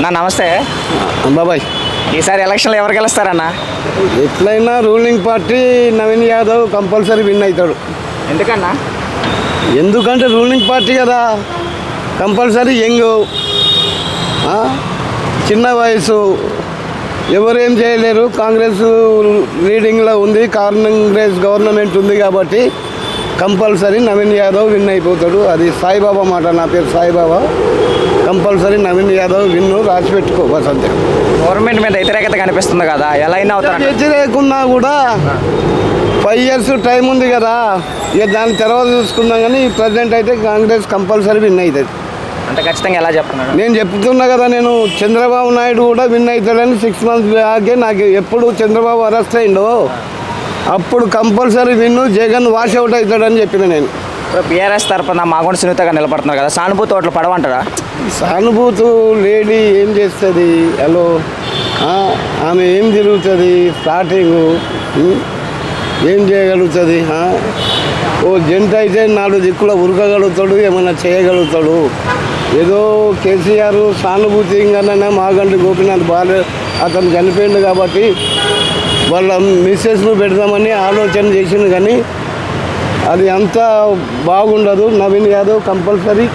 అన్న నమస్తే. బాబాయ్ ఈసారి ఎలక్షన్లో ఎవరు గెలుస్తారన్న? ఎట్లయినా ruling party Naveen Yadav compulsory win అవుతాడు. ఎందుకన్నా? ఎందుకంటే రూలింగ్ పార్టీ కదా. Compulsory young? చిన్న వయసు. ఎవరేం చేయలేరు. కాంగ్రెస్ లీడింగ్లో ఉంది. కాంగ్రెస్ గవర్నమెంట్ ఉంది కాబట్టి కంపల్సరీ నవీన్ యాదవ్ విన్ అయిపోతాడు. అది సాయిబాబా మాట నా పేరు సాయిబాబా. కంపల్సరీ నవీన్ యాదవ్ విన్ను రాసి పెట్టుకో బస్ అంతే గవర్నమెంట్ మీద వ్యతిరేకత కనిపిస్తుంది కదా ఎలా అయినా అవుతారు వ్యతిరేకున్నా కూడా ఫైవ్ ఇయర్స్ టైం ఉంది కదా. ఇక దాని తర్వాత చూసుకుందాం కానీ ప్రజెంట్ అయితే కాంగ్రెస్ కంపల్సరీ విన్ అవుతుంది. అంటే ఖచ్చితంగా ఎలా చెప్తున్నాడు నేను చెప్తున్నా కదా నేను చంద్రబాబు నాయుడు కూడా విన్ అవుతాడని సిక్స్ మంత్స్ బ్యాకే నాకు ఎప్పుడు చంద్రబాబు అరెస్ట్ అయిండో. అప్పుడు compulsory win Jagan wash out అవుతాడని చెప్పిన నేను. ఇప్పుడు బీఆర్ఎస్ తరఫున మాగుండ సునీతగా నిలబడుతున్నారు కదా సానుభూతి ఓట్లు పడవంటారా? సానుభూతు లేడీ ఏం చేస్తుంది? హలో ఆమె ఏం తిరుగుతుంది? స్టార్టింగ్ ఏం చేయగలుగుతుంది? ఓ జంట అయితే నాలుగు దిక్కుల ఉరకగలుగుతాడు ఏమైనా చేయగలుగుతాడు. ఏదో కేసీఆర్ సానుభూతిగానే మాగంటి గోపీనాథ్ బాలే అతను చనిపోయిండు కాబట్టి వాళ్ళ మిస్సెస్ను పెడదామని ఆలోచన చేసిండు కానీ అది అంతా బాగుండదు. నవీన్ యాదవ్ కంపల్సరీ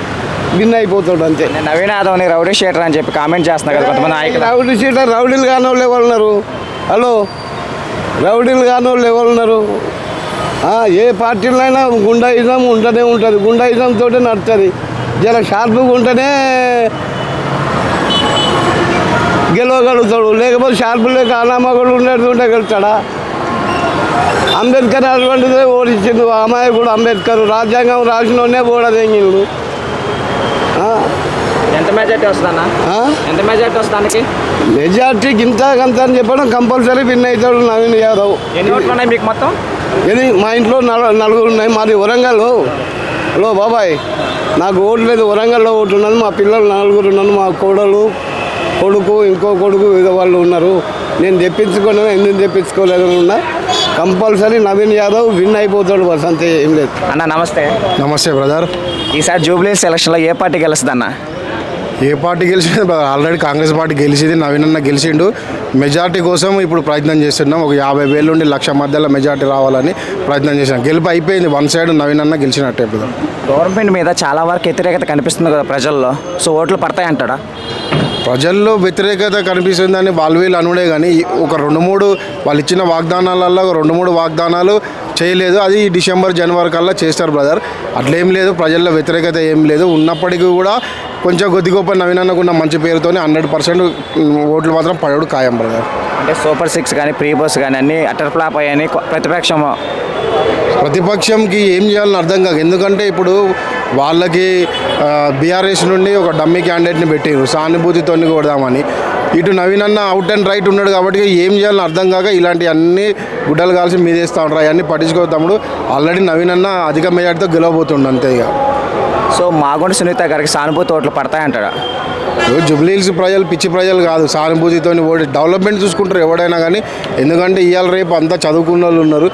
విన్ అయిపోతాడు అంతే. నవీన్ యాదవ్ని రౌడీ షేటర్ అని చెప్పి కామెంట్ చేస్తున్నారు కదా కొంతమంది రౌడీ సీటర్ రౌడీలు కాని వాళ్ళు ఎవరు ఉన్నారు. హలో రౌడీలు కాని వాళ్ళు ఎవరు ఉన్నారు. ఆ, ఏ పార్టీలైనా గుండాయిజం ఉంటూనే ఉంటుంది. గుండాయిజం తోటే నడుస్తుంది జర షార్ప్గా ఉంటేనే గెలవగలుగుతాడు. లేకపోతే షార్ప్ లేక అనామకుడు ఉండేటుంటే గెలుస్తాడా? అంబేద్కర్ అటువంటిదే ఓడించిండు అమ్మాయి కూడా అంబేద్కర్. రాజ్యాంగం రాసినోనే ఓడదెంగిండు ఎంత మెజార్టీ వస్తుందన్న? ఎంత మెజార్టీ వస్తానికి మెజార్టీ గింత గంత అని చెప్పడం కంపల్సరీ విన్ అవుతాడు నవీన్ యాదవ్. ఎన్ని ఓట్లు ఉన్నాయి మీకు మొత్తం? ఇది మా ఇంట్లో నలు నలుగురు ఉన్నాయి. మాది వరంగల్. హలో బాబాయ్. నాకు ఓటు లేదు. వరంగల్లో ఓటు ఉన్నది. మా పిల్లలు నలుగురు ఉన్నారు. మా కోడలు కొడుకు ఇంకో కొడుకు ఏదో వాళ్ళు ఉన్నారు. నేను తెప్పించుకున్నాను ఎందుకు తెప్పించుకోలేదు ఉన్నా. కంపల్సరీ నవీన్ యాదవ్ విన్ అయిపోతాడు బస్ అంతే ఏం లేదు. అన్న నమస్తే. నమస్తే బ్రదర్. ఈసారి జూబ్లీస్ ఎలక్షన్లో ఏ పార్టీ గెలుస్తుందన్న? ఏ పార్టీ గెలిచింది ఆల్రెడీ కాంగ్రెస్ పార్టీ గెలిచింది నవీన్ అన్న గెలిచిండు. మెజార్టీ కోసం ఇప్పుడు ప్రయత్నం చేస్తున్నాం. ఒక యాభై వేల నుండి లక్ష మధ్యలో మెజార్టీ రావాలని ప్రయత్నం చేసాం గెలుపు అయిపోయింది. వన్ సైడ్ నవీన్ అన్న గెలిచినట్టే గవర్నమెంట్ మీద చాలా వరకు వ్యతిరేకత కనిపిస్తుంది కదా ప్రజల్లో. సో ఓట్లు పడతాయంటాడా ప్రజల్లో వ్యతిరేకత కనిపిస్తుందని వాళ్ళు వీళ్ళు అనుడే కానీ ఒక రెండు మూడు వాళ్ళు ఇచ్చిన వాగ్దానాలలో ఒక రెండు మూడు వాగ్దానాలు చేయలేదు. అది డిసెంబర్ జనవరి కల్లా చేస్తారు బ్రదర్. అట్లేం లేదు. ప్రజల్లో వ్యతిరేకత ఏం లేదు. ఉన్నప్పటికీ కూడా కొంచెం కొద్ది గొప్ప నవీన్ అన్నకున్న మంచి పేరుతోనే హండ్రెడ్ పర్సెంట్ ఓట్లు మాత్రం పడడు ఖాయం బ్రదర్ అంటే సూపర్ సిక్స్ కానీ ప్రీ బస్ కానీ అన్ని అటర్ ఫ్లాప్ అయ్యాయని ప్రతిపక్షం ప్రతిపక్షంకి ఏం చేయాలని అర్థం కాదు ఎందుకంటే ఇప్పుడు వాళ్ళకి బీఆర్ఎస్ నుండి ఒక డమ్మీ క్యాండిడేట్ని పెట్టారు సానుభూతితో కొడదామని. ఇటు నవీన్ అన్న అవుట్ అండ్ రైట్ ఉన్నాడు కాబట్టి ఏం చేయాలని అర్థం కాక ఇలాంటి అన్ని గుడ్డలు కాల్సి మీదేస్తూ ఉంటారు అవన్నీ పట్టించుకో తమ్ముడు. ఆల్రెడీ నవీన్ అన్న అధిక మెజార్టీతో గెలవబోతుండు అంతే ఇక. సో మాగుండ సునీత గారికి సానుభూతి ఓట్లు పడతాయంటాడు? జుబ్లీహిల్స్ ప్రజలు పిచ్చి ప్రజలు కాదు. సానుభూతితో ఓడి డెవలప్మెంట్ చూసుకుంటారు ఎవడైనా కానీ. ఎందుకంటే ఇవాళ రేపు అంతా చదువుకున్న వాళ్ళు ఉన్నారు.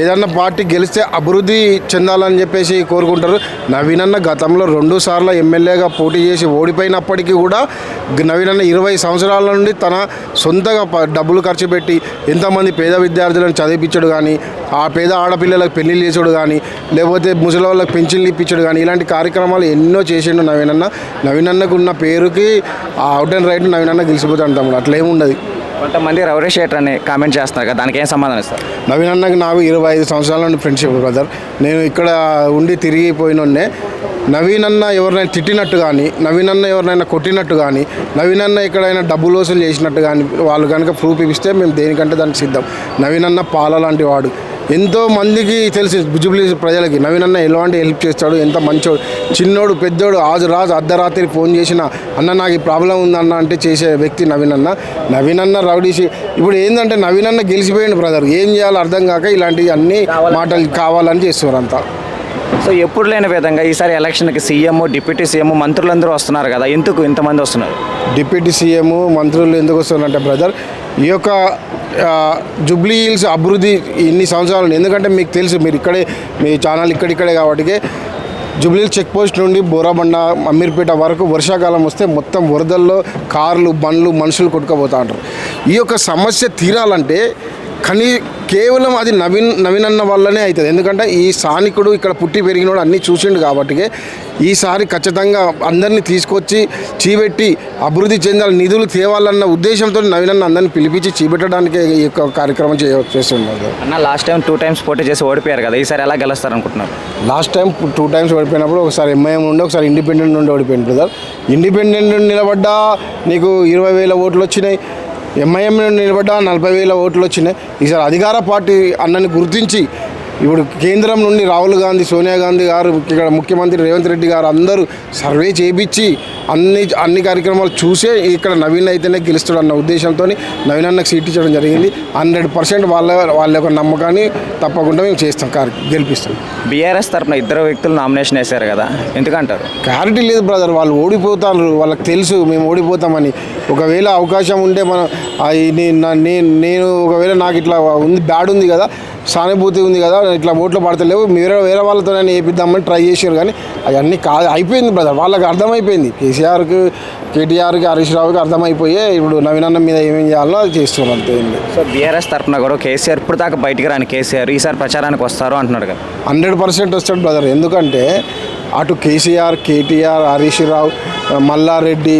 ఏదన్నా పార్టీ గెలిస్తే అభివృద్ధి చెందాలని చెప్పేసి కోరుకుంటారు. నవీనన్న గతంలో రెండు సార్లు ఎమ్మెల్యేగా పోటీ చేసి ఓడిపోయినప్పటికీ కూడా నవీనన్న ఇరవై సంవత్సరాల నుండి తన సొంతగా డబ్బులు ఖర్చు పెట్టి ఎంతమంది పేద విద్యార్థులను చదివించడు కానీ ఆ పేద ఆడపిల్లలకు పెళ్ళిళ్ళు చేసాడు కానీ లేకపోతే ముసలి వాళ్ళకి పెన్షన్లు ఇప్పించడు కానీ ఇలాంటి కార్యక్రమాలు ఎన్నో చేసిండు నవీనన్న. నవీనన్నకు ఉన్న పేరుకి అవుట్ అండ్ రైట్ నవీనన్న గెలిచిపోతాడు తమ్ముడు అట్లేముండదు కొంతమంది రౌడీ షేటర్ అని కామెంట్ చేస్తున్నారు కదా దానికి ఏం సమాధానం ఇస్తారు? నవీన్ అన్నకి నాకు ఇరవై ఐదు సంవత్సరాల నుండి ఫ్రెండ్షిప్ బ్రదర్ నేను ఇక్కడ ఉండి తిరిగిపోయినోన్నే నవీన్ అన్న ఎవరినైనా తిట్టినట్టు కానీ నవీన్ అన్న ఎవరినైనా కొట్టినట్టు కానీ నవీన్ అన్న ఎక్కడైనా డబ్బులు వసూలు చేసినట్టు కానీ వాళ్ళు కనుక ప్రూఫ్ ఇస్తే మేము దేనికంటే దానికి సిద్ధం. నవీన్ అన్న పాల లాంటి వాడు. ఎంతో మందికి తెలిసి జుబ్లీ ప్రజలకి. నవీన్ అన్న ఎలాంటి హెల్ప్ చేస్తాడు? ఎంత మంచోడు చిన్నోడు పెద్దోడు ఆజు రాజు అర్ధరాత్రి ఫోన్ చేసిన అన్న నాకు ఈ ప్రాబ్లం ఉందన్న అంటే చేసే వ్యక్తి నవీన్ అన్న. నవీన్ అన్న రౌడీసి ఇప్పుడు ఏంటంటే నవీన్ అన్న గెలిచిపోయింది బ్రదర్. ఏం చేయాలో అర్థం కాక ఇలాంటి అన్ని మాటలు కావాలని చేస్తున్నారు అంతా. సో ఎప్పుడు లేని విధంగా ఈసారి ఎలక్షన్కి సీఎం డిప్యూటీ సీఎం మంత్రులందరూ వస్తున్నారు కదా. ఎందుకు ఇంతమంది వస్తున్నారు? డిప్యూటీ సీఎం మంత్రులు ఎందుకు వస్తున్నారంటే బ్రదర్ ఈ యొక్క జూబ్లీ హిల్స్ అభివృద్ధి ఇన్ని సంవత్సరాలు ఎందుకంటే మీకు తెలుసు మీరు ఇక్కడే మీ ఛానల్ ఇక్కడిక్కడే కాబట్టి జూబ్లీ చెక్ పోస్ట్ నుండి బోరాబండ అమీర్పేట వరకు వర్షాకాలం వస్తే మొత్తం వరదల్లో కార్లు బండ్లు మనుషులు కొట్టుకుపోతూ ఉంటారు. ఈ యొక్క సమస్య తీరాలంటే కానీ కేవలం అది నవీన్ నవీన్ అన్న వల్లనే అవుతుంది ఎందుకంటే ఈ స్థానికుడు ఇక్కడ పుట్టి పెరిగినోడు అన్నీ చూసిండు కాబట్టి ఈసారి ఖచ్చితంగా అందరినీ తీసుకొచ్చి చీబెట్టి అభివృద్ధి చెందాలి నిధులు తేవాలన్న ఉద్దేశంతో నవీన్ అన్న అందరినీ పిలిపించి చీబెట్టడానికి ఈ యొక్క కార్యక్రమం చేయ చేస్తున్నారు అన్న లాస్ట్ టైం టూ టైమ్స్ పోటీ చేసి ఓడిపోయారు కదా ఈసారి ఎలా గెలుస్తారు అనుకుంటున్నారు లాస్ట్ టైం టూ టైమ్స్ ఓడిపోయినప్పుడు ఒకసారి ఎంఐఎం నుండి ఒకసారి ఇండిపెండెంట్ నుండి ఓడిపోయింది బ్రదర్ ఇండిపెండెంట్ నిలబడ్డా నీకు ఇరవై వేల ఓట్లు వచ్చినాయి. ఎంఐఎం నుండి నిలబడ్డా నలభై వేల ఓట్లు వచ్చినాయి. ఈసారి అధికార పార్టీ అన్నని గుర్తించి ఇప్పుడు కేంద్రం నుండి రాహుల్ గాంధీ సోనియా గాంధీ గారు ఇక్కడ ముఖ్యమంత్రి రేవంత్ రెడ్డి గారు అందరూ సర్వే చేయించి అన్ని అన్ని కార్యక్రమాలు చూసే ఇక్కడ నవీన్ అయితేనే గెలుస్తాడు అన్న ఉద్దేశంతో నవీన్ అన్నకు సీట్ ఇచ్చడం జరిగింది. హండ్రెడ్ పర్సెంట్ వాళ్ళ వాళ్ళ యొక్క నమ్మకాన్ని తప్పకుండా మేము చేస్తాం కార్ గెలిపిస్తాం. బీఆర్ఎస్ తరపున ఇద్దరు వ్యక్తులు నామినేషన్ వేశారు కదా ఎందుకంటారు? క్లారిటీ లేదు బ్రదర్ వాళ్ళు ఓడిపోతారు వాళ్ళకి తెలుసు మేము ఓడిపోతామని. ఒకవేళ అవకాశం ఉంటే మనం నేను నేను ఒకవేళ నాకు ఇట్లా ఉంది బ్యాడ్ ఉంది కదా సానుభూతి ఉంది కదా ఇట్లా ఓట్లు పడతలేవు వేరే వేరే వాళ్ళతో వేపిద్దామని ట్రై చేశారు కానీ అవన్నీ కాదు అయిపోయింది బ్రదర్ వాళ్ళకి అర్థమైపోయింది. కేసీఆర్కి కేటీఆర్కి హరీష్ రావుకి అర్థమైపోయి ఇప్పుడు నవీనన్న మీద ఏమేం చేయాలో అది చేస్తున్నారు అంతే ఏం లేదు సో బీఆర్ఎస్ తరపున కూడా కేసీఆర్ ఇప్పుడు దాకా బయటికి రాని కేసీఆర్ ఈసారి ప్రచారానికి వస్తారు అంటున్నాడు కదా. హండ్రెడ్ పర్సెంట్ వస్తాడు బ్రదర్ ఎందుకంటే అటు కేసీఆర్ కేటీఆర్ హరీష్ రావు మల్లారెడ్డి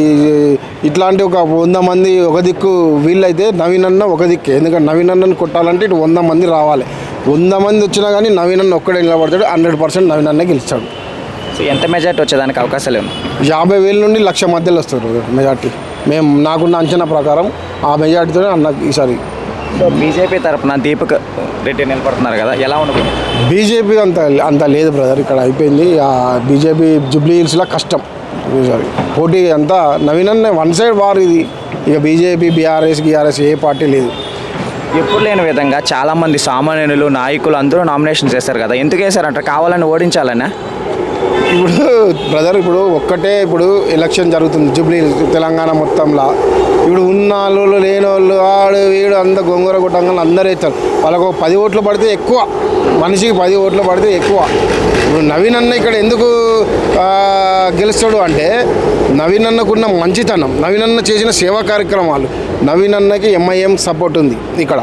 ఇట్లాంటి ఒక వంద మంది ఒక దిక్కు వీళ్ళైతే నవీన్ అన్న ఒక దిక్కే. ఎందుకంటే నవీన్ అన్నని కొట్టాలంటే ఇటు వంద మంది రావాలి. వంద మంది వచ్చినా కానీ నవీన్ అన్న ఒక్కడే నిలబడతాడు హండ్రెడ్ పర్సెంట్ నవీన్ అన్న గెలుస్తాడు. సో ఎంత మెజార్టీ వచ్చేదానికి అవకాశాలు ఏమి యాభై వేల నుండి లక్ష మధ్యలో వస్తారు మెజార్టీ. మేము నాకున్న అంచనా ప్రకారం ఆ మెజార్టీతోనే అన్న ఈసారి సో బీజేపీ తరపున దీపక్ రెడ్డి నిలబడుతున్నారు కదా ఎలా ఉండదు బీజేపీ అంత అంత లేదు బ్రదర్ ఇక్కడ అయిపోయింది. ఆ బీజేపీ జూబ్లీ హిల్స్లో కష్టం. ఈసారి పోటీ అంతా నవీనన్న వన్ సైడ్ వార్ ఇది. ఇక బీజేపీ బీఆర్ఎస్ గీఆర్ఎస్ ఏ పార్టీ లేదు. ఎప్పుడు లేని విధంగా చాలామంది సామాన్యులు నాయకులు అందరూ నామినేషన్ చేశారు కదా. ఎందుకు వేశారంట కావాలని ఓడించాలనే? ఇప్పుడు బ్రదర్ ఇప్పుడు ఒక్కటే ఇప్పుడు ఎలక్షన్ జరుగుతుంది జూబ్లీ తెలంగాణ మొత్తంలో. ఇప్పుడు ఉన్న వాళ్ళు లేని వాళ్ళు ఆడు వీడు అంత గొంగూర కొట్టంగా అందరూ వేస్తారు. వాళ్ళకు పది ఓట్లు పడితే ఎక్కువ. మనిషికి పది ఓట్లు పడితే ఎక్కువ. ఇప్పుడు నవీన్ అన్న ఇక్కడ ఎందుకు గెలుస్తాడు అంటే నవీన్ అన్నకున్న మంచితనం నవీన్ అన్న చేసిన సేవా కార్యక్రమాలు నవీన్ అన్నకి ఎంఐఎం సపోర్ట్ ఉంది ఇక్కడ.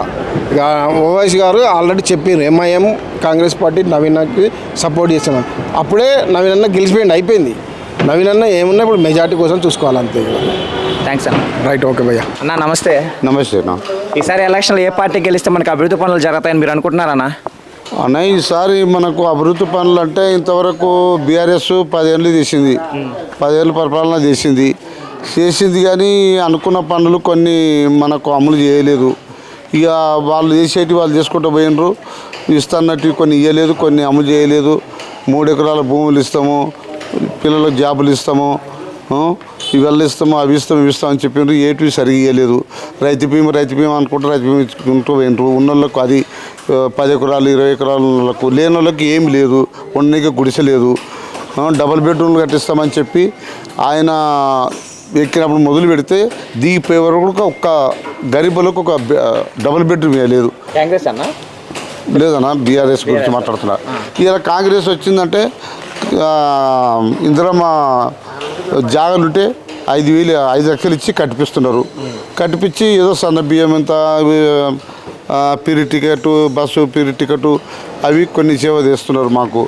ఇక ఓవైసీ గారు ఆల్రెడీ చెప్పారు ఎంఐఎం కాంగ్రెస్ పార్టీ నవీన్ అన్నకి సపోర్ట్ చేస్తున్నాం. అప్పుడే నవీన్ అన్న గెలిచిపోయింది అయిపోయింది. నవీన్ అన్న ఏమున్నా ఇప్పుడు మెజార్టీ కోసం చూసుకోవాలి అంతే థ్యాంక్స్ అన్న. రైట్ ఓకే భయ్యా. అన్న నమస్తే. నమస్తే అన్న. ఈసారి ఎలక్షన్లో ఏ పార్టీ గెలిస్తే మనకి అభివృద్ధి పనులు జరుగుతాయని మీరు అనుకుంటున్నారన్నా? అన్న ఈసారి మనకు అభివృద్ధి పనులు అంటే ఇంతవరకు బీఆర్ఎస్ పదేళ్ళు చేసింది. పదేళ్ళు పరిపాలన చేసింది. చేసింది కానీ అనుకున్న పనులు కొన్ని మనకు అమలు చేయలేదు. ఇక వాళ్ళు చేసేటి వాళ్ళు చేసుకుంటూ పోయినరు. ఇస్తున్నట్టు కొన్ని ఇవ్వలేదు కొన్ని అమలు చేయలేదు. మూడు ఎకరాల భూములు ఇస్తాము పిల్లలకు జాబులు ఇస్తాము ఇవన్నీ ఇస్తాము అవి ఇస్తాము ఇవి ఇస్తామని చెప్పిండ్రు ఏటివి సరిగా ఇవ్వలేదు రైతు బీమా రైతు బీమా అనుకుంటే రైతు బీమా ఇచ్చుకుంటూ పోయినరు. ఉన్నోళ్ళకు అది పది ఎకరాలు ఇరవై ఎకరాలు ఉన్న వాళ్ళకు లేని వాళ్ళకి ఏమి లేదు. ఉండడానికి గుడిసె లేదు. డబుల్ బెడ్రూమ్లు కట్టిస్తామని చెప్పి ఆయన ఎక్కినప్పుడు మొదలు పెడితే దిగిపోయే వరకు ఒక్క గరీబులకు ఒక డబుల్ బెడ్రూమ్ ఇవ్వలేదు కాంగ్రెస్ అన్న? లేదన్నా బీఆర్ఎస్ గురించి మాట్లాడుతున్నా. ఇలా కాంగ్రెస్ వచ్చిందంటే ఇందిరమ్మ జాగాలుంటే ఐదు వేలు ఐదు లక్షలు ఇచ్చి కట్టిపిస్తున్నారు. కట్టిపించి ఏదో సన్న బియ్యం ఎంత free ticket bus free ticket అవి కొన్ని సేవ చేస్తున్నారు మాకు.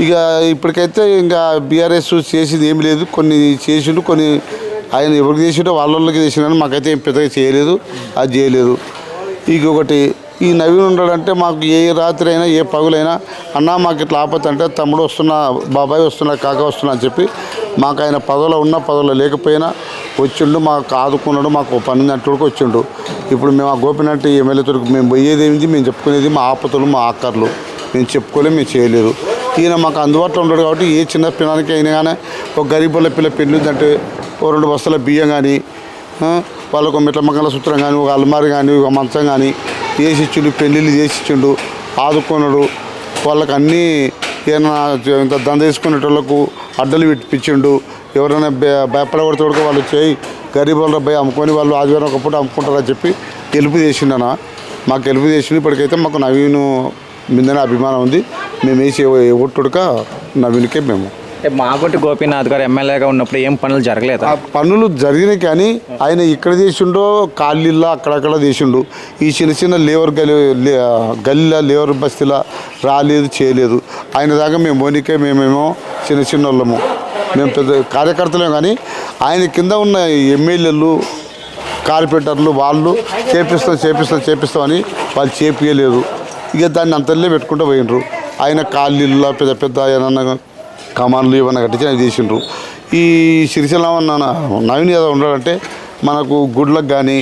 ఇక ఇప్పటికైతే ఇంకా బీఆర్ఎస్ చేసింది ఏమి లేదు. కొన్ని చేసిండు కొన్ని ఆయన ఎవరికి చేసిండో వాళ్ళ వాళ్ళకి చేసినా మాకైతే ఏం పెద్దగా చేయలేదు. అది చేయలేదు. ఇంకొకటి ఈ నవీన్ ఉన్నాడంటే మాకు ఏ రాత్రి అయినా ఏ పగులైనా అన్న మాకు ఇట్లా ఆపత్తి అంటే తమ్ముడు వస్తున్నా బాబాయ్ వస్తున్నా కాక వస్తున్నా అని చెప్పి మాకు ఆయన పదవులో ఉన్న పదవులో లేకపోయినా వచ్చిండు మాకు ఆదుకున్నాడు మాకు పన్నెండు పని వచ్చిండు. ఇప్పుడు మేము ఆ గోపినట్టు ఎమ్మెల్యే మేము పోయేది ఏమిటి? మేము చెప్పుకునేది మా ఆపతులు మా ఆకర్లు మేము చెప్పుకోలేము మేము చేయలేదు. ఈయన మాకు అందుబాటులో ఉన్నాడు కాబట్టి ఏ చిన్న పిల్లలకి అయినా కానీ ఒక గరీబుల పిల్ల పెళ్ళిందంటే ఓ రెండు బస్సుల బియ్యం కానీ వాళ్ళకు ఒక మిట్ల మంగళ సూత్రం కానీ ఒక అల్మారి కానీ ఒక మంచం కానీ వేసి ఇచ్చిండు పెళ్ళిళ్ళు చేసి ఇచ్చిండు ఆదుకున్నాడు. వాళ్ళకి అన్నీ ఏమైనా ఇంత దంద వేసుకునేటోళ్ళకు అడ్డలు పెట్టిపించిండు ఎవరైనా భయ- భయపడగొడతాడు వాళ్ళు చేయి గరీబ్ వాళ్ళ భయ అమ్ముకొని వాళ్ళు ఆదివారం ఒక పూట అమ్ముకుంటారని చెప్పి గెలుపు చేసిండన మాకు గెలుపు చేసిండు. ఇప్పటికైతే మాకు నవీన్ మీదనే అభిమానం ఉంది. మేము వేసి ఒట్టుడుక నవీన్కే మేము. అంటే మాగొట్టి గోపీనాథ్ గారు ఎమ్మెల్యేగా ఉన్నప్పుడు ఏం పనులు జరగలేదు? ఆ పనులు జరిగినాయి కానీ ఆయన ఇక్కడ చేసిండో కాళ్ళిల్లా అక్కడక్కడ చేసిండు. ఈ చిన్న చిన్న లేవర్ గలి లే- గల్లీలా లేవర్ బస్తీలా రాలేదు చేయలేదు. ఆయన దాకా మేము పోనీకే మేమేమో చిన్న చిన్న వాళ్ళము. మేము పెద్ద కార్యకర్తలేం కానీ ఆయన కింద ఉన్న ఎమ్మెల్యేలు కార్పొరేటర్లు వాళ్ళు చేపిస్తాం చేపిస్తాం చేపిస్తామని వాళ్ళు చేపియలేదు. ఇక దాన్ని అంతలే పెట్టుకుంటూ పోయినరు ఆయన కాళ్ళిల్లా పెద్ద పెద్ద ఏమన్నా కమాన్లు ఏమన్నా కట్టించి ఆయన చేసిండ్రు ఈ సిరిసిల్ల నవీన్ యాదవ్ ఉన్నాడంటే మనకు గుడ్లకు కానీ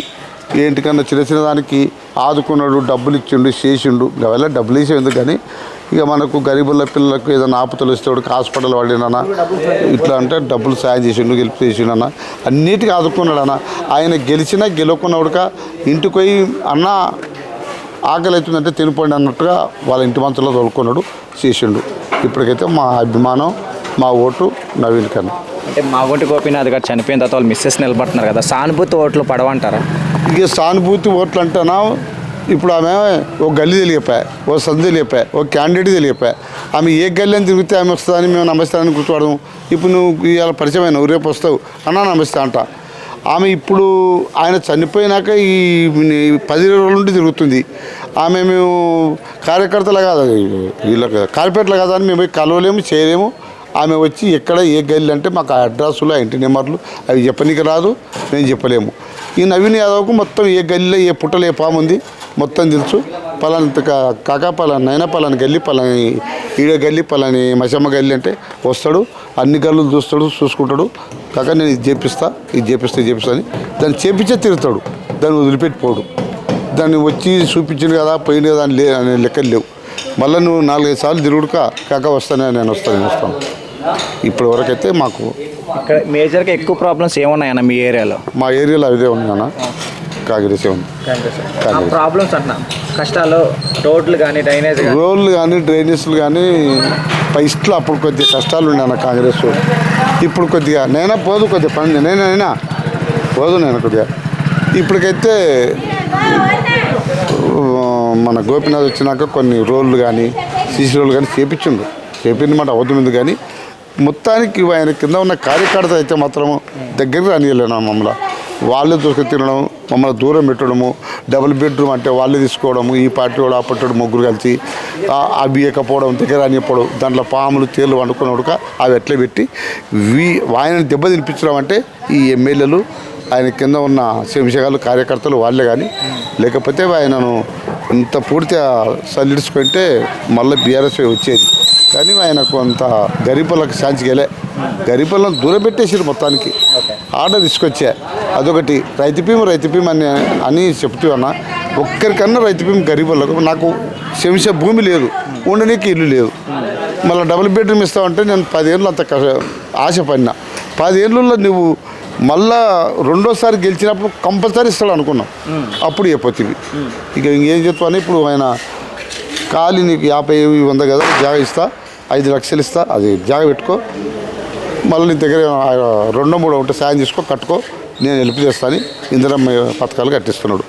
ఏంటికన్నా చిన్న చిన్న దానికి ఆదుకున్నాడు డబ్బులు ఇచ్చిండు చేసిండు. అవల్ల డబ్బులు ఇచ్చేందుకు కానీ ఇక మనకు గరీబుల పిల్లలకు ఏదైనా ఆపతలు ఇస్తే హాస్పిటల్ పడినన్నా ఇట్లా అంటే డబ్బులు సాయం చేసిండు గెలుపు చేసిండన్న అన్నిటికీ ఆదుకున్నాడన్న ఆయన గెలిచినా గెలవకున్నవాడుక ఇంటికి పోయి అన్న ఆకలి అవుతుందంటే తినిపోండి అన్నట్టుగా వాళ్ళ ఇంటి మంచులో తోలుకున్నాడు చేసిండు. ఇప్పటికైతే మా అభిమానం మా ఓటు నవీన్ కన్నా అంటే మాగొట్టి గోపీనాథ్ గారు చనిపోయిన తర్వాత వాళ్ళు మిస్సెస్ నిలబడుతున్నారు కదా సానుభూతి ఓట్లు పడవంటారా? ఇక సానుభూతి ఓట్లు అంటేనా ఇప్పుడు ఆమె ఓ గల్లీ తెలియపాయి ఓ సందు తెలియపాయి ఓ క్యాండిడేట్ తెలియపాయి ఆమె ఏ గల్లీ అని తిరిగితే ఆమె వస్తుందని మేము నమస్తానని కూర్చోవడం ఇప్పుడు నువ్వు ఇవాళ పరిచయం అయినావు రేపు వస్తావు అన్నా నమస్తే అంట. ఆమె ఇప్పుడు ఆయన చనిపోయినాక ఈ పది రోజుల నుండి తిరుగుతుంది. ఆమె మేము కార్యకర్తలు కాదు వీళ్ళకి కార్పొరేట్లు కాదు అని మేము కలవలేము చేయలేము. ఆమె వచ్చి ఎక్కడ ఏ గల్లి అంటే మాకు ఆ అడ్రస్లు ఆ ఇంటి నెంబర్లు అవి చెప్పనీకి రాదు మేము చెప్పలేము. ఈ నవీన్ యాదవ్కు మొత్తం ఏ గల్లీలో ఏ పుట్టలో ఏ పాము ఉంది మొత్తం తెలుసు. పలాని కా- కాకా పలాని నైనా పలాని గల్లి పలాని ఈడ గల్లి పలాని మసమ్మ గల్లి అంటే వస్తాడు అన్ని గల్లులు చూస్తాడు చూసుకుంటాడు. కాక నేను ఇది చేపిస్తా ఇది చేపిస్తా ఇది చేపిస్తా అని దాన్ని చేపించే తిరుగుతాడు దాన్ని వదిలిపెట్టిపోడు. దాన్ని వచ్చి చూపించింది కదా పోయింది కదా అని లే అనే లెక్కలు లేవు. మళ్ళీ నువ్వు నాలుగైదు సార్లు తిరుగుడుక కాక వస్తానే నేను వస్తాను నేను వస్తాను. ఇప్పటి వరకైతే మాకు ఇక్కడ మేజర్గా ఎక్కువ ప్రాబ్లమ్స్ ఏమున్నాయన్న మీ ఏరియాలో? మా ఏరియాలో అదే ఉంది అన్న కాంగ్రెస్ ఉంది. ఆ ప్రాబ్లమ్స్ అంటున్నా కష్టాలు రోడ్లు కానీ డ్రైనేజ్ రోడ్లు కానీ డ్రైనేజీలు కానీ ఫస్ట్లో అప్పుడు కొద్దిగా కష్టాలు ఉండే అన్న కాంగ్రెస్ ఇప్పుడు కొద్దిగా నేనా పోదు కొద్దిగా పని నేనైనా పోదు నేను కొద్దిగా. ఇప్పటికైతే ఆ, మన గోపినాథ్ వచ్చినాక కొన్ని రోడ్లు కానీ సీసీ రోడ్లు కానీ చేపించిండు. చేపింది మాట అవుతుంది కానీ మొత్తానికి ఆయన కింద ఉన్న కార్యకర్త అయితే మాత్రం దగ్గరికి రానియలేను మమ్మల్ని. వాళ్ళే దూసుకు తినడం మమ్మల్ని దూరం పెట్టడము డబుల్ బెడ్రూమ్ అంటే వాళ్ళే తీసుకోవడము ఈ పార్టీ వాడు ఆ పార్టీ ముగ్గురు కలిసి అవి ఇవ్వకపోవడం దగ్గర రానియకపోవడం దాంట్లో పాములు తేలు వండుకున్నట్టుగా అవి ఎట్లా పెట్టి వీ ఆయన దెబ్బ తినిపించడం అంటే ఈ ఎమ్మెల్యేలు ఆయన కింద ఉన్న శంశగాలు కార్యకర్తలు వాళ్ళే కానీ లేకపోతే ఆయనను ఇంత పూర్తిగా సల్లిడుచుకుంటే మళ్ళీ బీఆర్ఎస్ వచ్చేది. కానీ ఆయన కొంత గరీబులకు శాంతికెళ్ళే గరీబులను దూరం పెట్టేసారు మొత్తానికి ఆర్డర్ తీసుకొచ్చా. అదొకటి. రైతు బీమ రైతు బీమ అని అని చెప్తూ అన్నా ఒక్కరికన్నా రైతు బీమ గరీబులకు నాకు శంశ భూమి లేదు. ఉండనీకి ఇల్లు లేదు. మళ్ళీ డబుల్ బెడ్రూమ్ ఇస్తామంటే నేను పదేళ్ళు అంత కష్ట- ఆశపడినా. పదేళ్ళలో నువ్వు మళ్ళా రెండోసారి గెలిచినప్పుడు కంపల్సరీ ఇస్తాడు అనుకున్నాం. అప్పుడు చెప్పొచ్చింది. ఇక ఇంకేం చెప్తాను? ఇప్పుడు ఆయన ఖాళీ నీకు యాభై వంద కదా జాగ ఇస్తా ఐదు లక్షలు ఇస్తా అది జాగ పెట్టుకో. మళ్ళీ నీ దగ్గర రెండో మూడో ఉంటే సాయం చేసుకో కట్టుకో నేను హెల్ప్ చేస్తాను ఇందిరమ్మ పథకాలు కట్టిస్తున్నాడు.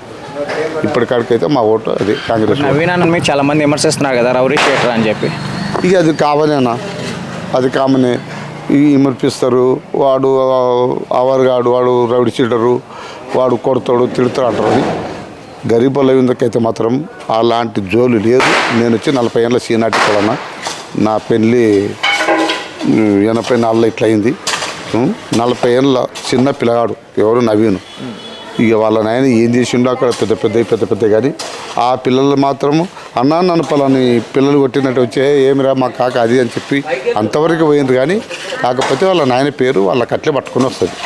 ఇప్పటికాడికైతే మా ఓటు అది కాంగ్రెస్ ఓటు. నవీన్ అన్న మీకు చాలా మంది విమర్శిస్తున్నారు కదా రౌరీ షేటర్ అని చెప్పి. ఇక అది కామనేనా అది కామనే. ఈ విమర్పిస్తారు వాడు అవర్గాడు వాడు రౌడి చీటరు వాడు కొడతాడు తిడతాడు అంటారు గరీబుల విందకైతే మాత్రం అలాంటి జోలు లేదు. నేను వచ్చి నలభై ఏళ్ళ సీనాటి కూడా నా పెళ్ళి ఎనభై నాలుగులో ఇట్లా అయింది నలభై ఏళ్ళ చిన్న పిల్లగాడు ఎవరు నవీను. ఇక వాళ్ళ నాయన ఏం చేసిండో అక్కడ పెద్ద పెద్ద పెద్ద పెద్ద కానీ ఆ పిల్లలు మాత్రము అన్నా నన్ను పలాని పిల్లలు కొట్టినట్టు వచ్చే ఏమిరా మా కాక అది అని చెప్పి అంతవరకు పోయింది కానీ కాకపోతే వాళ్ళ నాయన పేరు వాళ్ళ కట్లే పట్టుకుని వస్తుంది.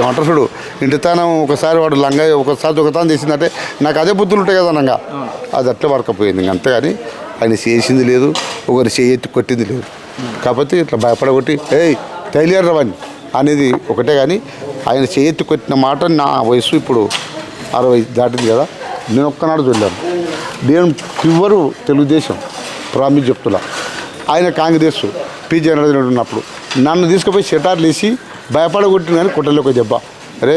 ఏమంటారు చూడు? ఇంటితానం ఒకసారి వాడు లంగా ఒకసారి దొంగతనం చేసిందంటే నాకు అదే బుద్ధులు ఉంటాయి కదా నంగా అది అట్లే వరకపోయింది ఇంక అంతేగాని ఆయన చేసింది లేదు ఒకరు చేయెత్తి కొట్టింది లేదు. కాకపోతే ఇట్లా భయపడగొట్టి ఏయ్ తైలియర్ రవని అనేది ఒకటే కానీ ఆయన చేయెత్తి కొట్టిన మాట నా వయసు ఇప్పుడు అరవై దాటింది కదా నేను ఒక్కనాడు చూడలేను. నేను ప్యూరు తెలుగుదేశం ప్రామిస్ చెప్తున్నా. ఆయన కాంగ్రెస్ పి జనరేషన్ ఉన్నప్పుడు నన్ను తీసుకుపోయి షటార్లు వేసి భయపడగొట్టిన కానీ కొట్టలేక దెబ్బ. అరే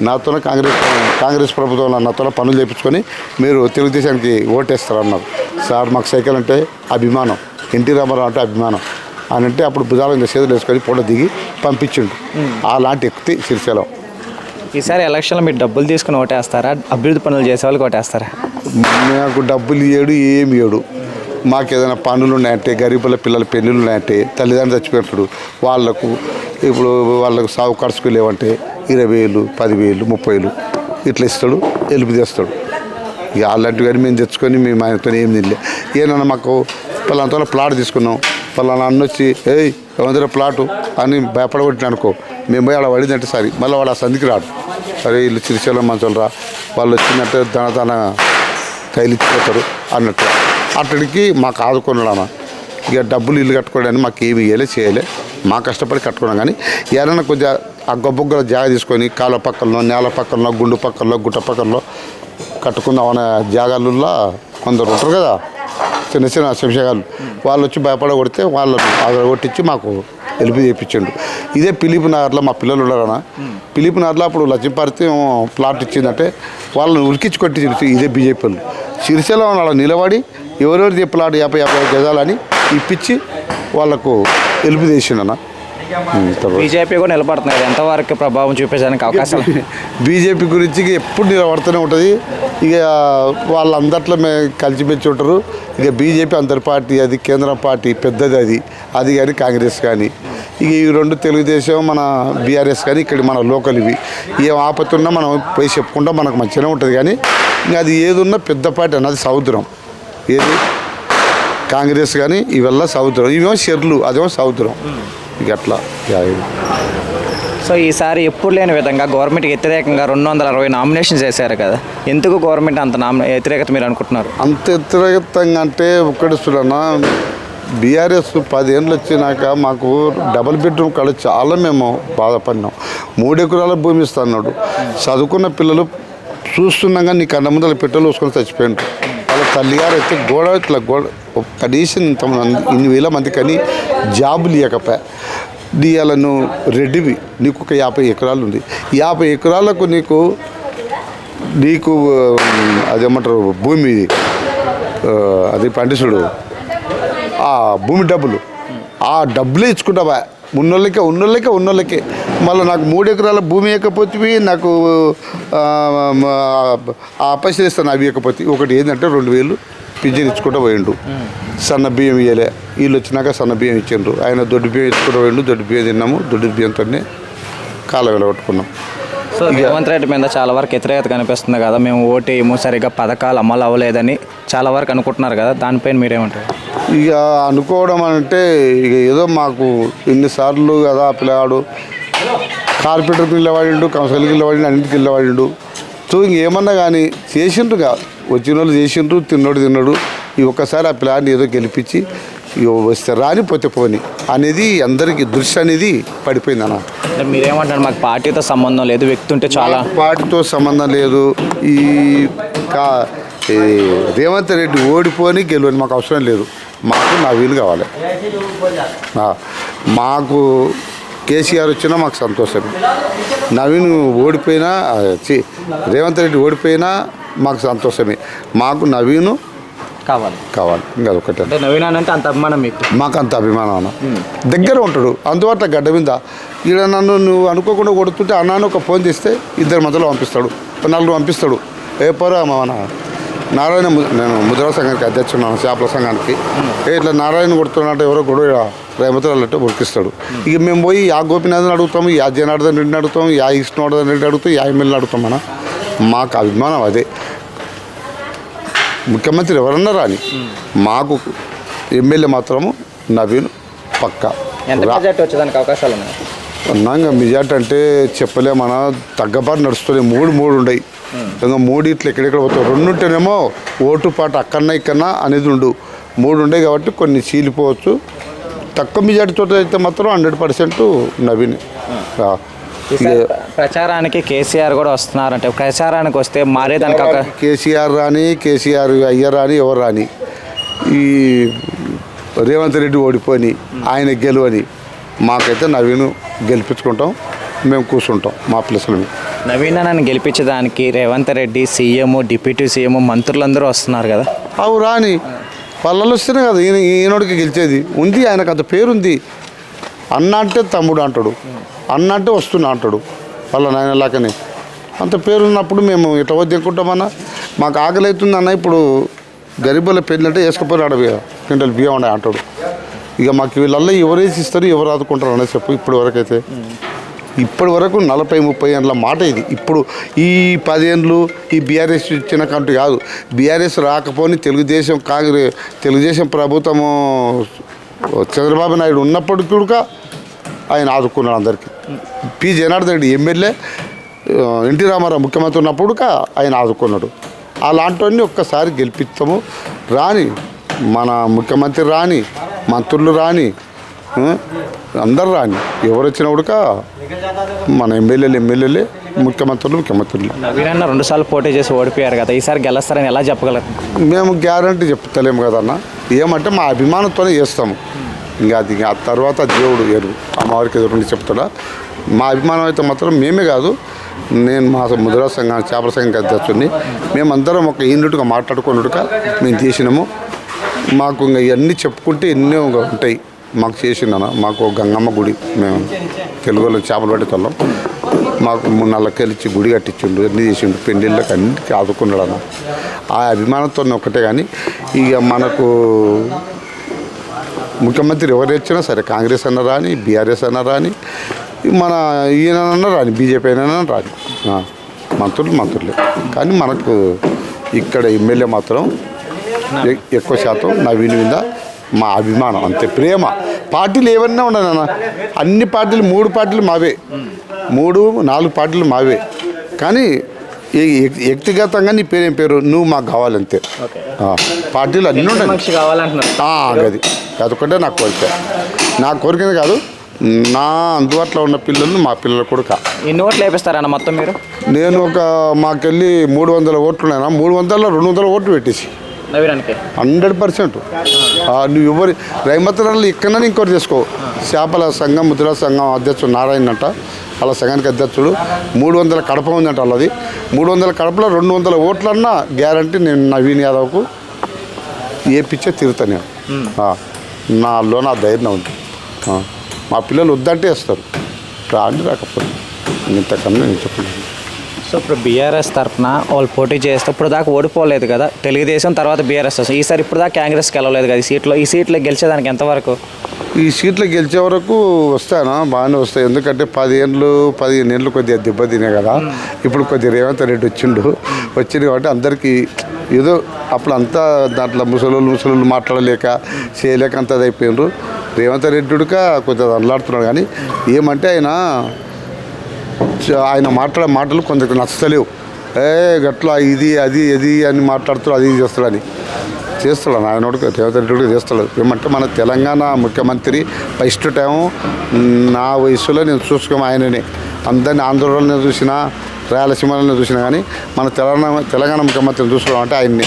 నాతోనే కాంగ్రెస్ కాంగ్రెస్ ప్రభుత్వంలో నాతోనే పనులు చేయించుకొని మీరు తెలుగుదేశానికి ఓటేస్తారు అన్నారు సార్ మాకు సైకిల్ అంటే అభిమానం. ఎన్టీ రామారావు అంటే అభిమానం. అని అంటే అప్పుడు భుజాల మీద చేతులు వేసుకొని ఫోటో దిగి పంపించిండు. అలాంటి ఎక్కితే సిరిసేలం ఈసారి ఎలక్షన్లో మీరు డబ్బులు తీసుకుని ఓటేస్తారా? అభివృద్ధి పనులు చేసే వాళ్ళకి ఓటేస్తారా? మాకు డబ్బులు ఇయ్యడు ఏమి ఇయ్యడు. మాకు ఏదైనా పనులు ఉన్నాయంటే గరీబుల పిల్లల పెళ్ళిళ్ళు ఉన్నాయంటే తల్లిదండ్రులు చచ్చిపోయినప్పుడు వాళ్ళకు ఇప్పుడు వాళ్ళకు సాగు ఖర్చుకు లేవంటే ఇరవై వేలు పదివేలు ముప్పై వేలు ఇట్లా ఇస్తాడు ఎలుపు తెస్తాడు ఇక అలాంటివి కానీ మేము తెచ్చుకొని మేము ఆయనతో ఏం తినలే. ఏమన్నా మాకు పలానా ప్లాట్ తీసుకున్నాం పలానా అన్న వచ్చి ఏయ్ ఏమంటారా ప్లాటు? అని భయపడగొట్టిన అనుకో మేము పోయి అలా పడిందంటే సరే. మళ్ళీ వాడు ఆ సంధికి రాడు. సరే వీళ్ళు చిరుచలం మంచోళ్ళు రా వాళ్ళు వచ్చిందంటే తన తన కైలిచ్చిపోతారు అన్నట్టు. అక్కడికి మాకు ఆదుకున్నాడమ్మా ఇక డబ్బులు ఇల్లు కట్టుకోవడానికి మాకు ఏమి ఇవ్వలే చేయలే. మా కష్టపడి కట్టుకున్నాం. కానీ ఎవరైనా కొద్దిగా ఆ గొప్పగొల జాగ తీసుకొని కాళ్ళ పక్కల్లో నేల పక్కల్లో గుండు పక్కల్లో గుట్ట పక్కనలో కట్టుకుందాం అనే జాగాలలో కొందరు ఉంటారు కదా. చిన్న చిన్న శంశగాలు వాళ్ళు వచ్చి భయపడ కొడితే వాళ్ళని అక్కడ కొట్టించి మాకు తెలిపి చేయించండు ఇదే పిలిపి నగర్లో మా పిల్లలు ఉన్నారన్న పిలిపి నగర్లో అప్పుడు లక్ష్మీపార్తి ప్లాట్ ఇచ్చిందంటే వాళ్ళని ఉరికించి కొట్టి ఇదే బీజేపీ వాళ్ళు. సిరిసిల్ల వాళ్ళ నిలబడి ఎవరెవరిది ప్లాట్ యాభై యాభై గజాలని ఇప్పించి వాళ్ళకు హెల్ప్ చేసిండన్న బీజేపీ కూడా నిలబడుతుంది కదా ఎంతవరకు ప్రభావం చూపించడానికి అవకాశం బీజేపీ గురించి ఎప్పుడు నిలబడుతూనే ఉంటుంది. ఇక వాళ్ళందట్లో మేము కలిసిమెచ్చి ఉంటారు. ఇక బీజేపీ అందరి పార్టీ అది కేంద్రం పార్టీ పెద్దది అది. అది కానీ కాంగ్రెస్ కానీ. ఇక ఈ రెండు తెలుగుదేశం మన బీఆర్ఎస్ కానీ ఇక్కడ మన లోకల్ ఇవి. ఏం ఆపత్తున్నా మనం పోయి చెప్పుకుంటాం మనకు మంచిగానే ఉంటుంది. కానీ ఇంకా అది ఏదున్నా పెద్ద పార్టీ అన్నది సముద్రం. ఏది? కాంగ్రెస్ కానీ ఇవల్ల సముద్రం ఇవేమో షెర్లు అదేమో సముద్రం ఇక ఇది. సో ఈసారి ఎప్పుడు లేని విధంగా గవర్నమెంట్కి వ్యతిరేకంగా రెండు వందల అరవై నామినేషన్స్ చేశారు కదా. ఎందుకు గవర్నమెంట్ అంత నామినే వ్యతిరేకత మీరు అనుకుంటున్నారు? అంత వ్యతిరేకంగా అంటే ఒక్కటి చూడన్నా బీఆర్ఎస్ పదేళ్ళు వచ్చినాక మాకు డబుల్ బెడ్రూమ్ కాడ చాలా మేము బాధపడినాం. మూడు ఎకరాల భూమి ఇస్తున్నాడు చదువుకున్న పిల్లలు చూస్తున్నాగా నీ కన్న ముందర పెట్రోల్ పోసుకొని చచ్చిపోయిండ్రు. వాళ్ళ తల్లిగారు అయితే గోడ ఇట్లా గోడ కనీసం ఇంతమంది ఇన్ని వేల మంది కానీ జాబులు ఇవ్వకపోయా నీళ్ళను రెడ్డివి. నీకు ఒక యాభై ఎకరాలు ఉంది. యాభై ఎకరాలకు నీకు నీకు అదేమంటారు భూమి అది పండిసుడు ఆ భూమి డబ్బులు. ఆ డబ్బులే ఇచ్చుకుంటావా? ఉన్నోళ్ళకే ఉన్నోళ్ళకే ఉన్నోళ్ళకే. మళ్ళీ నాకు మూడు ఎకరాల భూమి ఇవ్వకపోతే నాకు ఇస్తాను అవి ఇవ్వకపోతే. ఒకటి ఏంటంటే రెండు వేలు పింఛన్ ఇచ్చుకుంటూ పోయిండు. సన్న బియ్యం ఇవ్వలే వీళ్ళు వచ్చినాక సన్న బియ్యం ఇచ్చిండ్రు. ఆయన దొడ్డు బియ్యం ఇచ్చుకుంటూ పోయిండు. దొడ్డు బియ్యం తిన్నాము. దొడ్డు బియ్యంతోనే కాల వెలగొట్టుకున్నాం. సో రేవంత్ రెడ్డి మీద చాలా వరకు వ్యతిరేకత కనిపిస్తుంది కదా. మేము ఓటేయము సరిగ్గా పథకాలు అమలు అవ్వలేదని చాలా వరకు అనుకుంటున్నారు కదా. దానిపైన మీరేమంటారు? ఇక అనుకోవడం అంటే ఇక ఏదో మాకు ఇన్నిసార్లు కదా పిల్లవాడు కార్పెంటర్కి నిలబడిండు కంసలకి నిలబడిండు అన్నింటికి నిలబడిండు. సో ఇంకేమన్నా కానీ చేసిండ్రుగా వచ్చిన వాళ్ళు చేసిండ్రు తిన్నోడు తిన్నాడు. ఈ ఒక్కసారి ఆ పిల్లాడిని ఏదో గెలిపించి వస్తే రాని పోతే పోని అనేది అందరికీ దృష్టి అనేది పడిపోయింది అన్న. అంటే మీరేమంటారు మాకు పార్టీతో సంబంధం లేదు వ్యక్తి ఉంటే చాలా వాటితో సంబంధం లేదు. ఈ కా ఈ రేవంత్ రెడ్డి ఓడిపోని గెలవని మాకు అవసరం లేదు. మాకు నవీన్ కావాలి. ఆ, మాకు కేసీఆర్ వచ్చినా మాకు సంతోషమే నవీన్ ఓడిపోయినా రేవంత్ రెడ్డి ఓడిపోయినా మాకు సంతోషమే. మాకు నవీను కావాలి. కావాలి. ఇంకా అదొకటే అంటే నవీన్ అని అంటే అంత అభిమానం మీకు? మాకు అంత అభిమానం అన్న. దగ్గర ఉంటాడు. అందుబాటులో గడ్డ మీద. ఈడ నన్ను నువ్వు అనుకోకుండా కొడుతుంటే అన్నాను ఒక ఫోన్ చేస్తే ఇద్దరు మధ్యలో పంపిస్తాడు. నలుగురు పంపిస్తాడు. ఏ పోరా మన నారాయణ నేను ముద్రా సంఘానికి అధ్యక్షున్నాను చేపల సంఘానికి. ఇట్లా నారాయణ కొడుతున్నట్టు ఎవరో గొడవ రేమతున్నట్టు ఉరికిస్తాడు ఇక మేము పోయి యా గోపినాథ్ని అడుగుతాము యా జనార్దన్ రెడ్డిని అడుగుతాం యా విష్ణువర్ధన్ రెడ్డి అడుగుతాం యా ఎమ్మెల్యేని అడుగుతాం మన మాకు అభిమానం అదే. ముఖ్యమంత్రి ఎవరన్నా రాని మాకు ఎమ్మెల్యే మాత్రము నవీన్ పక్క. ఎంత బడ్జెట్ వచ్చేదానికి అవకాశాలు ఉన్నాయి? అన్నాక మెజార్టీ అంటే చెప్పలేమన్నా తగ్గబాటు నడుస్తున్నాయి. మూడు మూడు ఉన్నాయి ఇంకా మూడు ఇట్లా ఎక్కడెక్కడ పోతాయి. రెండు ఉంటేనేమో ఓటు పాట అక్కడన్నా ఇక్కడన్నా అనేది ఉండు. మూడు ఉన్నాయి కాబట్టి కొన్ని చీలిపోవచ్చు. తక్కువ మెజార్టీతో అయితే మాత్రం హండ్రెడ్ పర్సెంట్ నవీన్. ప్రచారానికి కేసీఆర్ కూడా వస్తున్నారంటే ప్రచారానికి వస్తే మారేదానికి ఒక కేసీఆర్ రాని కేసీఆర్ అయ్యర్ రాని ఎవరు రాని. ఈ రేవంత్ రెడ్డి ఓడిపోని ఆయన గెలువని మాకైతే నవీన్ గెలిపించుకుంటాం. మేము కూర్చుంటాం మా ప్లేస్లో. నవీన్ నన్ను గెలిపించడానికి Revanth Reddy CM deputy CM మంత్రులందరూ వస్తున్నారు కదా? అవు రాని పల్లెలు వస్తేనే కదా ఈయన ఈయనోడికి గెలిచేది. ఉంది ఆయనకు అంత పేరుంది. అన్న అంటే తమ్ముడు అంటాడు. అన్న అంటే వస్తున్నా అంటాడు. వాళ్ళ నాయన లాకనే అంత పేరున్నప్పుడు మేము ఇట్లా వద్దనుకుంటామన్నా మాకు ఆకలి అవుతుంది అన్న ఇప్పుడు గరీబుల పెళ్ళి అంటే వేసుకుపోయి ఆడ క్వింటల్ బియ్యం ఉండే అంటాడు. ఇక మాకు వీళ్ళల్లో ఎవరు వేసి ఇస్తారు ఎవరు ఆదుకుంటారు అనే చెప్పు ఇప్పటి వరకు అయితే ఇప్పటి వరకు నలభై ముప్పై ఏళ్ళ మాట ఇది. ఇప్పుడు ఈ పదేళ్ళు ఈ బీఆర్ఎస్ ఇచ్చిన కంటే కాదు. బీఆర్ఎస్ రాకపోని తెలుగుదేశం కాంగ్రెస్ తెలుగుదేశం ప్రభుత్వము చంద్రబాబు నాయుడు ఉన్నప్పటికీ కూడా ఆయన ఆదుకున్నాడు అందరికీ. P Janardhan Reddy MLA N T Rama Rao ముఖ్యమంత్రి ఉన్నప్పుడు ఆయన ఆదుకున్నాడు. అలాంటివన్నీ ఒక్కసారి గెలిపిస్తాము రాని మన ముఖ్యమంత్రి రాని మంత్రులు రాని అందరు రాని. ఎవరు వచ్చినా కూడా మన ఎమ్మెల్యేలు ఎమ్మెల్యేలే ముఖ్యమంత్రులు ముఖ్యమంత్రులు. రెండు సార్లు పోటీ చేసి ఓడిపోయారు కదా ఈసారి గెలుస్తారని ఎలా చెప్పగలరు? మేము గ్యారంటీ చెప్తలేము కదన్న ఏమంటే మా అభిమానంతోనే చేస్తాము. ఇంకా అది ఆ తర్వాత దేవుడు ఎరు అమ్మవారికి ఎదురుండి చెప్తాడా? మా అభిమానం అయితే మాత్రం మేమే కాదు. నేను మా ముద్రా సంఘం చేపల సంఘం అధ్యక్షుడిని. మేమందరం ఒక యూనిట్గా మాట్లాడుకున్నట్టుగా మేము చేసినాము. మాకు ఇంకా ఇవన్నీ చెప్పుకుంటే ఎన్నో ఉంటాయి. మాకు చేసిందన్న మాకు గంగమ్మ గుడి మేము తెలుగులో చేపలు పట్టేతోళ్ళం మాకు మూడు నెలలకి గుడి కట్టించిండు అన్నీ చేసిండు. పెళ్ళిళ్ళకి అన్నిటికీ ఆదుకున్నాడు అన్న. ఆ అభిమానంతో ఒకటే కానీ ఇక మనకు ముఖ్యమంత్రి ఎవరిచ్చినా సరే కాంగ్రెస్ అన్న రాని బీఆర్ఎస్ అన్న రాని మన ఈయన రాని బీజేపీ అయినా రాని. మంత్రులు మంత్రులే. కానీ మనకు ఇక్కడ ఎమ్మెల్యే మాత్రం ఎక్కువ శాతం నవీన్ మీద మా అభిమానం అంతే. ప్రేమ. పార్టీలు ఏమన్నా ఉండనన్న అన్ని పార్టీలు మూడు పార్టీలు మావే. మూడు నాలుగు పార్టీలు మావే. కానీ వ్యక్తిగతంగా నీ పేరేం పేరు? నువ్వు మాకు కావాలంతే. పార్టీలు అన్నీ ఉండాలి గది. అదొకటే నా కోరిక. నా కోరికనే కాదు నా అందుబాటులో ఉన్న పిల్లలు మా పిల్లలు కూడా ఎన్ని ఓట్లు వేపిస్తారన్న మొత్తం మీరు? నేను ఒక మాకెళ్ళి మూడు వందల ఓట్లు ఉన్నాయన్నా. మూడు వందల రెండు వందల ఓట్లు పెట్టేసి. Hundred percent. నువ్వు ఎవరి రైమతరాలు ఇక్కడనే ఇంకోటి చేసుకో. చేపల సంఘం ముద్రా సంఘం అధ్యక్షుడు నారాయణ అంట. వాళ్ళ సంఘానికి అధ్యక్షుడు. మూడు వందల కడప ఉందంట వాళ్ళది. మూడు వందల కడపలో రెండు వందల ఓట్లన్నా గ్యారంటీ నేను నవీన్ యాదవ్కు ఏ పిచ్చే తిరుగుతా నేను. నాలో నా ధైర్యం ఉంది. మా పిల్లలు వద్దంటే వేస్తారు. రాండి రాకపోతే. ఇంతకన్నా నేను చెప్పలేదు సో ఇప్పుడు బీఆర్ఎస్ తరఫున వాళ్ళు పోటీ చేస్తే ఇప్పుడు దాకా ఓడిపోలేదు కదా. తెలుగుదేశం తర్వాత బీఆర్ఎస్ వస్తుంది. ఈసారి ఇప్పుడు దాకా కాంగ్రెస్ గెలవలేదు కదా ఈ సీట్లో. ఈ సీట్లో గెలిచేదానికి ఎంతవరకు? ఈ సీట్లు గెలిచే వరకు వస్తాను? బాగానే వస్తాయి. ఎందుకంటే పది ఏళ్ళు పదిహేను ఏళ్ళు కొద్దిగా దెబ్బతినే కదా. ఇప్పుడు కొద్దిగా రేవంత్ రెడ్డి వచ్చిండు. వచ్చింది కాబట్టి అందరికీ ఏదో అప్పుడు అంతా దాంట్లో ముసలోళ్ళు ముసలోళ్ళు మాట్లాడలేక చేయలేక అంత అయిపోయినారు రేవంత్ రెడ్డిక కొద్దిగా అల్లాడుతున్నాడు. కానీ ఏమంటే ఆయన ఆయన మాట్లాడే మాటలు కొందరికి నచ్చలేవు. ఏ గట్లా ఇది అది ఇది అని మాట్లాడుతాడు అది చేస్తాడని. చేస్తాడు ఆయన ఒకటి రేవంత్ రెడ్డి కూడా చేస్తాడు. ఏమంటే మన తెలంగాణ ముఖ్యమంత్రి ఫస్ట్ టైం నా వయసులో నేను చూసుకోము ఆయననే. అందరిని ఆంధ్రలో చూసినా రాయలసీమలో చూసినా కానీ మన తెలంగాణ తెలంగాణ ముఖ్యమంత్రిని చూసుకోవడం అంటే ఆయన్ని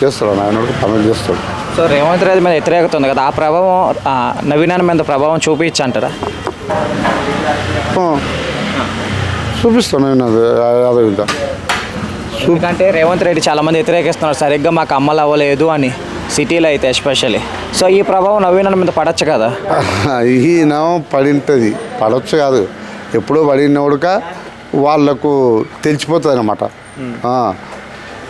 చేస్తాడు ఆయన పనులు చేస్తాడు. సో రేవంత్ రెడ్డి మీద వ్యతిరేకత ఉంది కదా ఆ ప్రభావం ఆ, నవీన్ అన్న మీద ప్రభావం చూపించు అంటారా ఆ. చూపిస్తాను నేను అది అదే విధంగా ఎందుకంటే రేవంత్ రెడ్డి చాలా మంది వ్యతిరేకిస్తున్నారు. సరిగ్గా మాకు అమ్మలు అవ్వలేదు అని సిటీలో అయితే ఎస్పెషల్లీ సో ఈ ప్రభావం నవీన్ మీద పడచ్చు కదా? ఈయన పడింటుంది. పడవచ్చు కాదు. ఎప్పుడో పడినోడుక వాళ్ళకు తెలిసిపోతుంది అనమాట